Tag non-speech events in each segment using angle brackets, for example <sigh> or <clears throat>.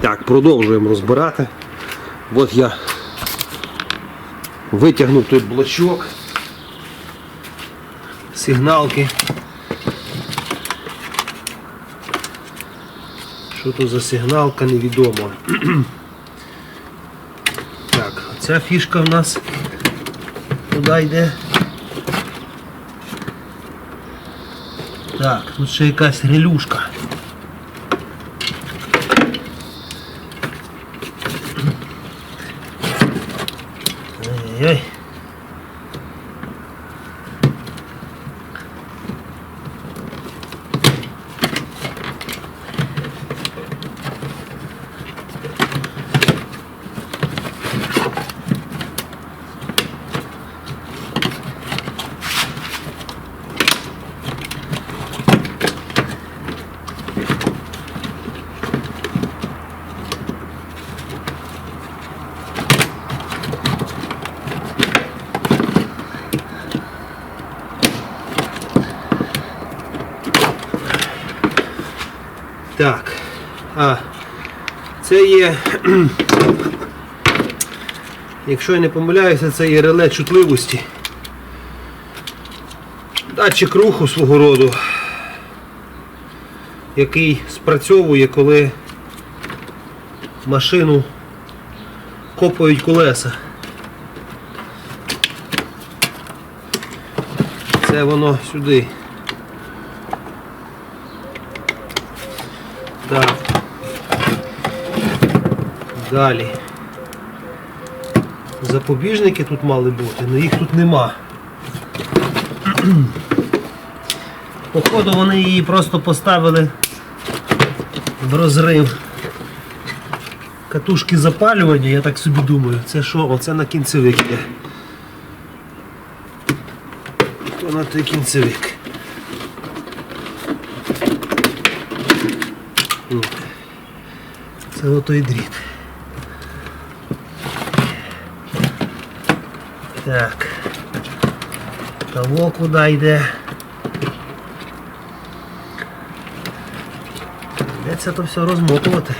Так, продовжуємо розбирати. От я витягнув той блочок. Сигналки. Що тут за сигналка, невідомо. <clears throat> Ця фішка в нас туди йде? Так, тут ще якась релюшка. Ой-ой-ой. Так. А, це <clears throat> Якщо я не помиляюся, це є реле чутливості. Датчик руху свого роду, який спрацьовує, коли машину копають колеса. Це воно сюди. Так. Далі. Запобіжники тут мали бути, але їх тут нема. Походу вони її просто поставили в розрив катушки запалювання, я так собі думаю. Це що? Оце на кінцевик йде. То на той кінцевик. Це отой дріт. Так. Того куди йде? Де це то все розмотувати?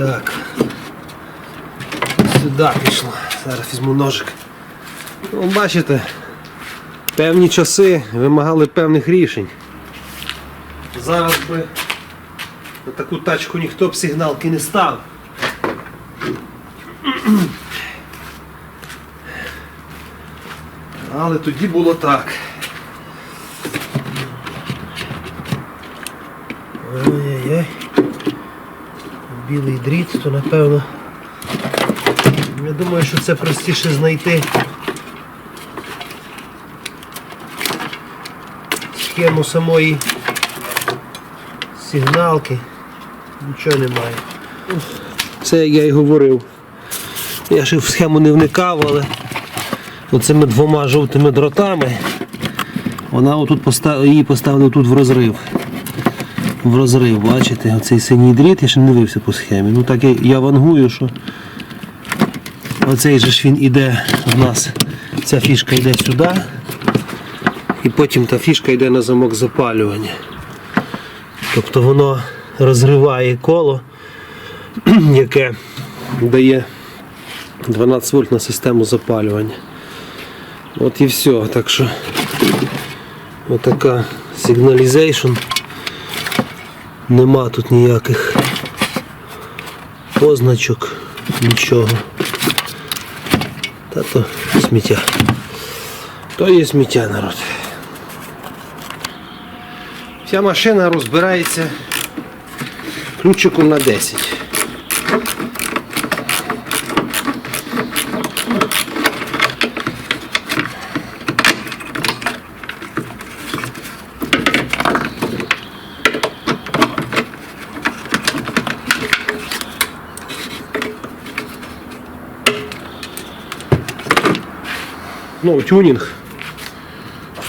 Так. Сюди пішло. Зараз візьму ножик. Ну, бачите, певні часи вимагали певних рішень. Зараз би на таку тачку ніхто б сигналки не став. Але тоді було так. Ой-ой-ой. Білий дріт, то напевно. Я думаю, що це простіше знайти схему самої сигналки. Нічого немає. Це я і говорив. Я ще в схему не вникав, але оцими двома жовтими дротами вона отут постав... її поставили тут в розрив. В розрив, бачите, оцей синій дріт, я ще не дивився по схемі. Ну так я, я вангую, що оцей же ж він іде в нас, ця фішка йде сюди. І потім та фішка йде на замок запалювання. Тобто воно розриває коло, <clears throat> яке дає 12 вольт на систему запалювання. От і все. Так що отака сигналізейшн. Нема тут ніяких позначок, нічого. Та то сміття. То є сміття народ. Вся машина розбирається ключиком на 10. Ну, тюнінг.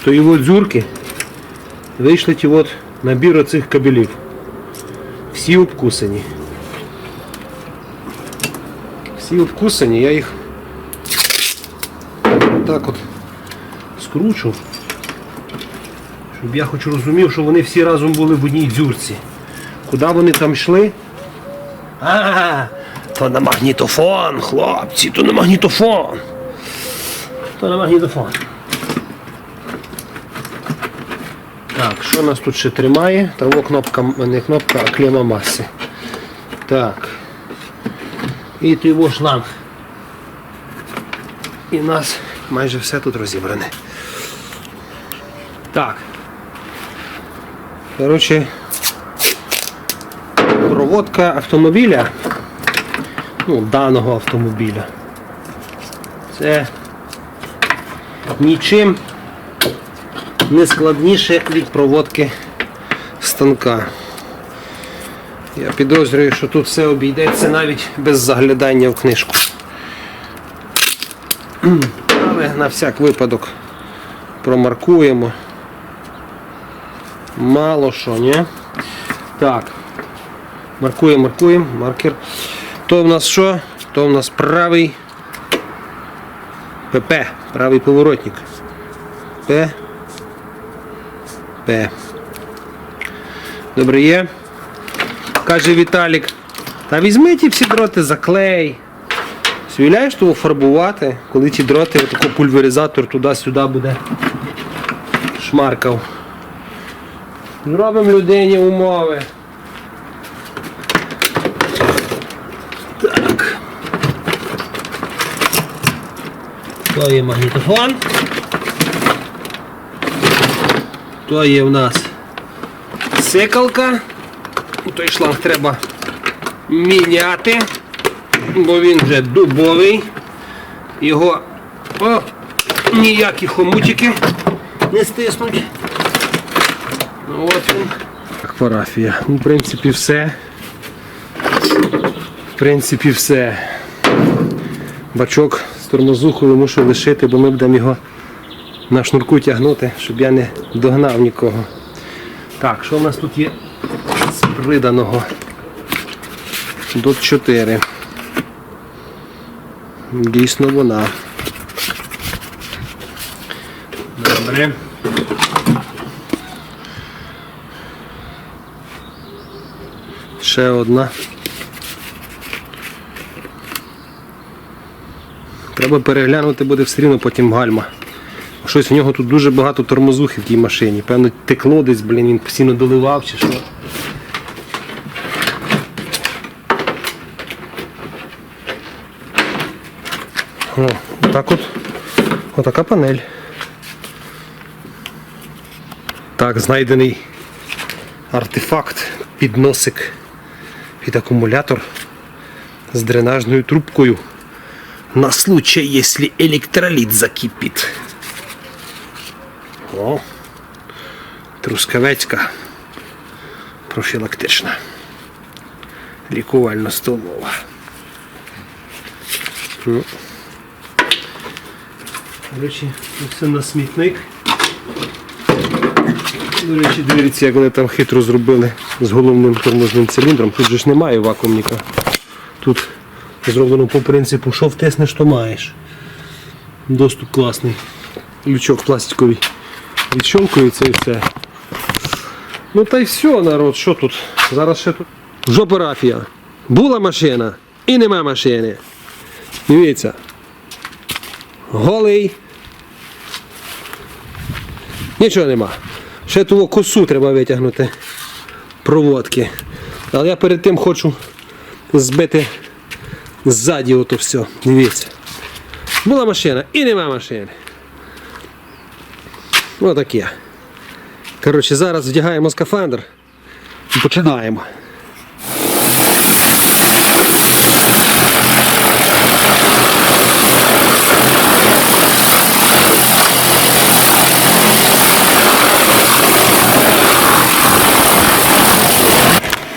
Його дзюрки вийшли ті от набір оцих кабелів. Всі обкусані. Всі обкусані, я їх так от скручу. Щоб я хоч розумів, що вони всі разом були в одній дзюрці. Куди вони там йшли? А, то на магнітофон, хлопці, то на магнітофон. То на магнітофон. Так, що нас тут ще тримає? Того кнопка, не кнопка, а клема маси. Так. І його шланг. І в нас майже все тут розібране. Так. Коротше, проводка автомобіля, ну, даного автомобіля. Це нічим не складніше від проводки станка. Я підозрюю, що тут все обійдеться навіть без заглядання в книжку. Але на всяк випадок промаркуємо. Мало що, ні? Так. Маркуємо, маркуємо, маркер. То в нас що? То в нас правий ПП, правий поворотник. П. П. Добре є. Каже Віталік. Та візьми ті всі дроти, заклей. Свіляєш того фарбувати, коли ті дроти, отако пульверизатор туди-сюди буде шмаркав. Зробимо людині умови. То є магнітофон. То є в нас сикалка. Той шланг треба міняти, бо він вже дубовий. Його о, ніякі хомутики не стиснуть. Ну, от він. Так, парафія. Ну, в принципі, все. В принципі, все. Бачок тормозухою мушу лишити, бо ми будемо його на шнурку тягнути, щоб я не догнав нікого. Так, що в нас тут є з приданого? Дот 4. Дійсно вона. Добре. Ще одна. Треба переглянути буде все рівно потім гальма. Щось в нього тут дуже багато тормозухи в тій машині. Певно, текло десь, блін, він постійно доливав чи що. О, так от. Отака панель. Так, знайдений артефакт, підносик під акумулятор з дренажною трубкою. На случай, якщо електроліт закипить. О, трускавецька профілактична. Лікувальна столова. Ну. До речі, все на смітник. До речі, дивіться, як вони там хитро зробили з головним тормозним циліндром. Тут же ж немає вакуумника. Тут зроблено по принципу, що втиснеш, то маєш. Доступ класний. Лючок пластиковий. Відщолкується і все. Ну та й все, народ, що тут? Зараз ще тут. Жопарафія. Була машина і нема машини. Дивіться. Голий. Нічого нема. Ще ту косу треба витягнути. Проводки. Але я перед тим хочу збити ззаді ото все. Дивіться. Була машина і нема машини. Отаке. Коротше, зараз вдягаємо скафандр і починаємо.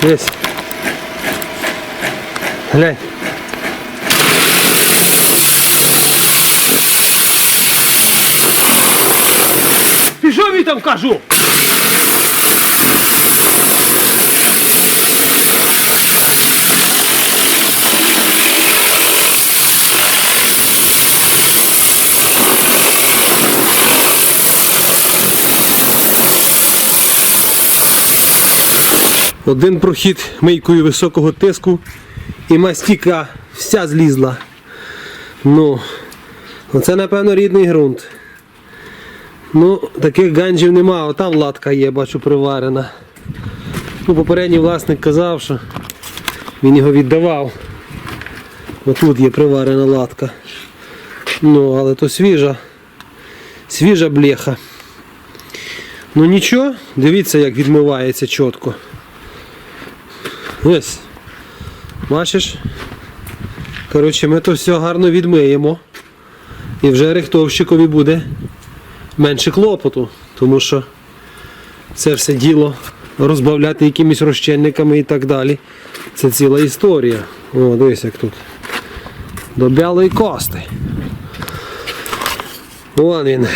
Десь. Глянь. Що ви там кажу? Один прохід мийкою високого тиску і мастіка вся злізла. Ну, оце напевно рідний ґрунт. Ну, таких ганджів нема, отам латка є, бачу, приварена. Ну, попередній власник казав, що він його віддавав. Отут є приварена латка. Ну, але то свіжа. Свіжа блеха. Ну нічого, дивіться, як відмивається чітко. Ось. Бачиш? Коротше, ми то все гарно відмиємо. І вже рихтовщикові буде менше клопоту, тому що це все діло розбавляти якимись розчинниками і так далі. Це ціла історія. О, дивись, як тут. До білої кости. Вон він.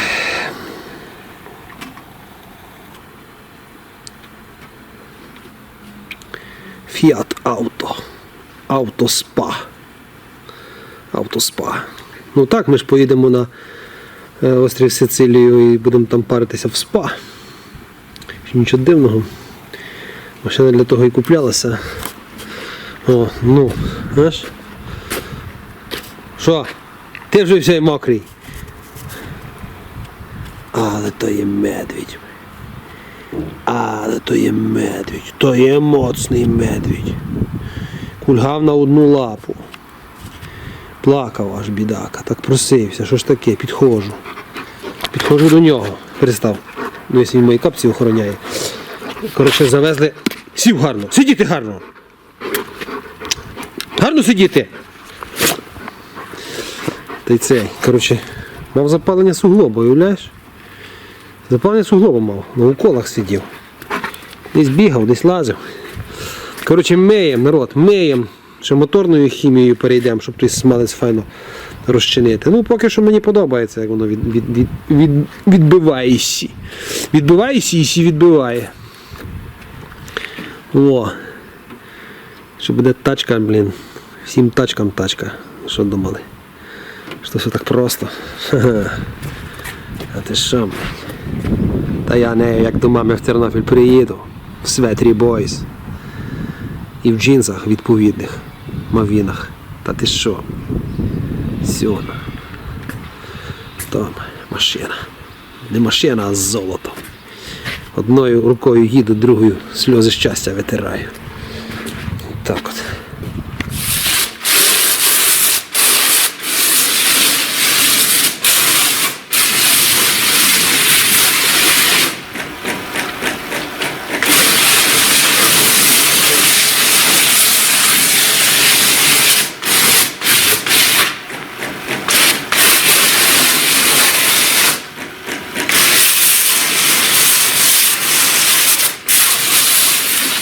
Fiat Auto. Автоспа. Автоспа. Ну так, ми ж поїдемо на острів Сицилію і будемо там паритися в спа. Нічого дивного. Машина для того і куплялася. О, ну, знаєш? Що? Ти вже все мокрий. Але то є медвідь. Але то є медвідь, то є моцний медвідь. Кульгав на одну лапу. Плакав аж бідака, так просився, що ж таке, підходжу. Підходжу до нього. Перестав. Ну, якщо він мої капці охороняє. Коротше, завезли. Сів гарно, сидіти гарно. Гарно сидіти. Та й цей, коротше, мав запалення суглоба, уявляєш? Запалення суглоба мав, на уколах сидів. Десь бігав, десь лазив. Коротше, миєм, народ, миєм. Ще моторною хімією перейдемо, щоб той смалець файно розчинити. Ну, поки що мені подобається, як воно від, від, від, від, відбивається. Відбивається і сі відбиває. О. Що буде тачка, блін. Всім тачкам тачка. Що думали? Що все так просто. <laughs> А ти що? Та я не як до мами в Тернопіль приїду. В светрі бойс. І в джинсах відповідних мавінах. Та ти що? Сьона. Там машина. Не машина, а золото. Одною рукою їду, другою сльози щастя витираю. Так от.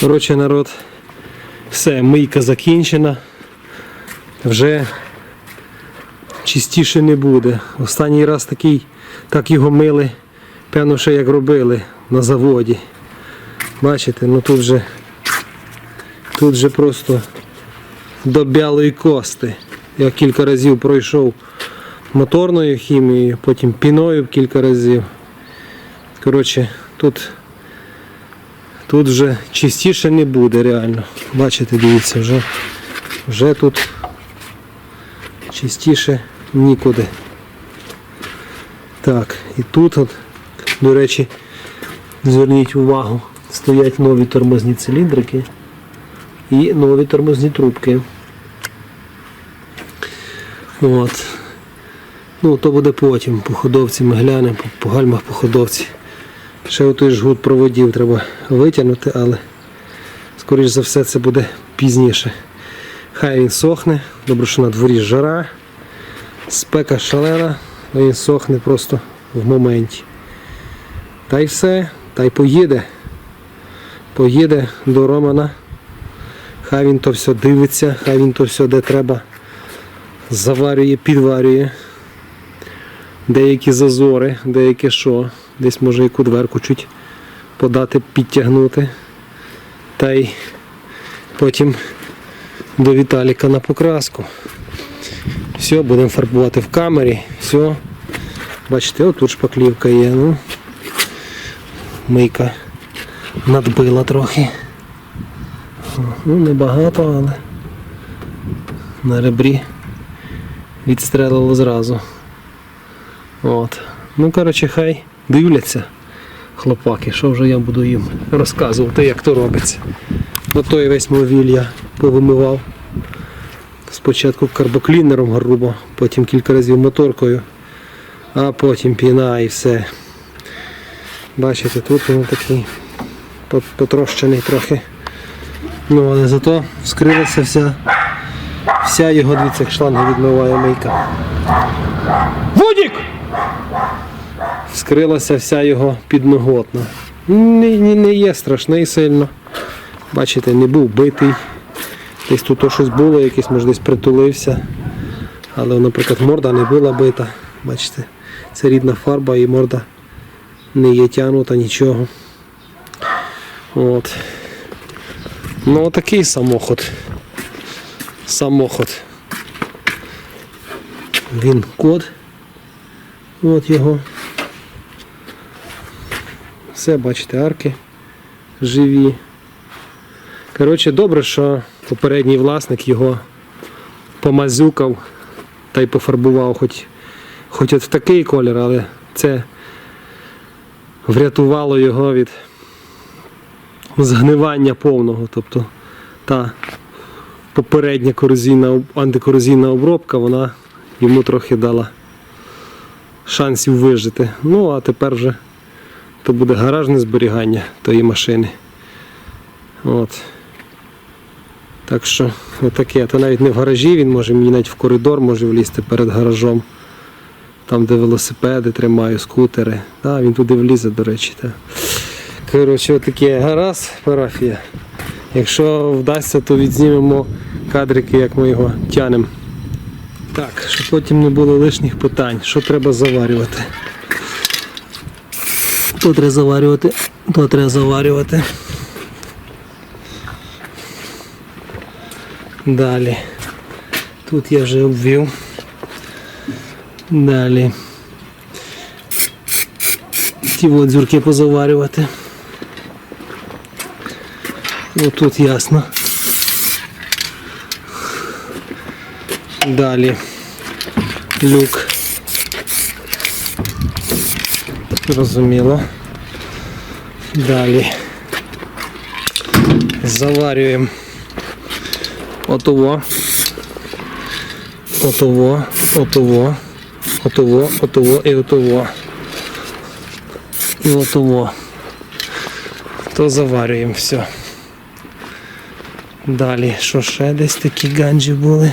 Коротше, народ, все, мийка закінчена. Вже чистіше не буде. Останній раз такий, так його мили, певно, ще як робили на заводі. Бачите, ну тут же тут же просто до білої кости. Я кілька разів пройшов моторною хімією, потім піною кілька разів. Коротше, тут Тут вже чистіше не буде реально. Бачите, дивіться, вже, вже тут чистіше нікуди. Так, і тут, от, до речі, зверніть увагу, стоять нові тормозні циліндрики і нові тормозні трубки. От. Ну, то буде потім. По ходовці ми глянемо, по, гальмах по ходовці. Ще отой жгут проводів треба витягнути, але скоріш за все це буде пізніше. Хай він сохне, добре, що на дворі жара, спека шалена, а він сохне просто в моменті. Та й все, та й поїде. Поїде до Романа. Хай він то все дивиться, хай він то все де треба заварює, підварює. Деякі зазори, деяке що. Десь може яку дверку чуть подати, підтягнути. Та й потім до Віталіка на покраску. Все, будемо фарбувати в камері. Все. Бачите, отут шпаклівка є. Ну, мийка надбила трохи. Ну, небагато, але на ребрі відстрелило зразу. От. Ну, коротше, хай дивляться хлопаки, що вже я буду їм розказувати, як то робиться. Ото весь мовіль я повимивав. Спочатку карбоклінером грубо, потім кілька разів моторкою, а потім піна і все. Бачите, тут він такий потрощений трохи. Ну, але зато вскрилася вся, вся його дивіться, як шланги відмиває мийка. Водік! Вся його підноготна. Не, не, не є страшний сильно. Бачите, не був битий. Десь тут щось було, якийсь може десь притулився. Але, наприклад, морда не була бита. Бачите, це рідна фарба і морда не є тягнута нічого. От. Ну такий самоход. Самоход. Він код. От його. Все, бачите, арки живі. Коротше, добре, що попередній власник його помазюкав та й пофарбував хоч, хоч от в такий колір, але це врятувало його від згнивання повного. Тобто та попередня корозійна, антикорозійна обробка, вона йому трохи дала шансів вижити. Ну, а тепер вже то буде гаражне зберігання тої машини. От. Так що отаке. То навіть не в гаражі, він може мені навіть в коридор може влізти перед гаражом. Там, де велосипеди тримаю, скутери. Да, він туди влізе, до речі. Та. Коротше, отаке гаразд, парафія. Якщо вдасться, то відзнімемо кадрики, як ми його тянемо. Так, щоб потім не було лишніх питань, що треба заварювати. То треба заварювати, то треба заварювати. Далі. Тут я вже обвів. Далі. Ті от дзюрки позаварювати. Отут ясно. Далі. Люк. Зрозуміло. Далі. Заварюємо отово. Отово, отово, отово, отово і отово. І отово. То заварюємо все. Далі, що ще десь такі ганджі були.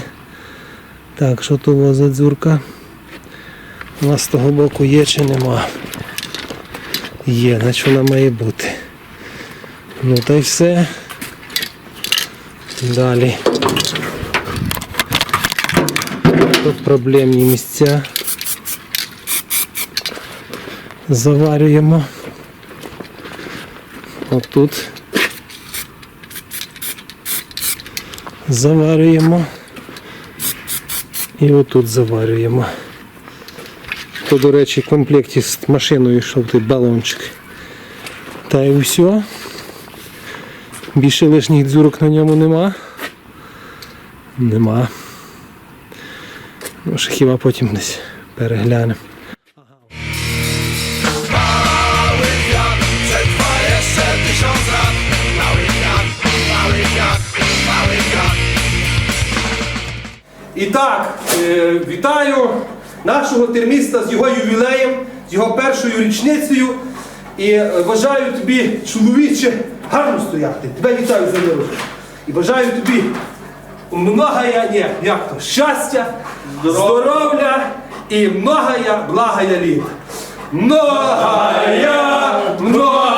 Так, що того за дзюрка? У нас з того боку є чи нема? Є, значить вона має бути. Ну та й все. Далі. Тут проблемні місця. Заварюємо. Отут. Заварюємо. І отут заварюємо. То, до речі, в комплекті з машиною йшов той балончик. Та й все. Більше лишніх дзюрок на ньому нема. Нема. Ну, ще хіба потім десь переглянемо. І так, е, вітаю нашого терміста з його ювілеєм, з його першою річницею. І е, бажаю тобі, чоловіче, гарно стояти. Тебе вітаю за мило. І бажаю тобі многая, ні, як то, щастя, здоров'я і многая благая літ. Многая, многая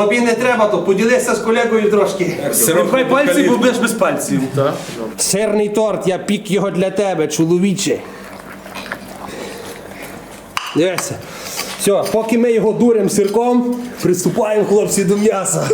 Тобі не треба, то поділися з колегою трошки. сироп Хай пальці, бо будеш без пальців. Сирний торт, я пік його для тебе, чоловіче. Дивися. Все, поки ми його дуримо сирком, приступаємо, хлопці, до м'яса.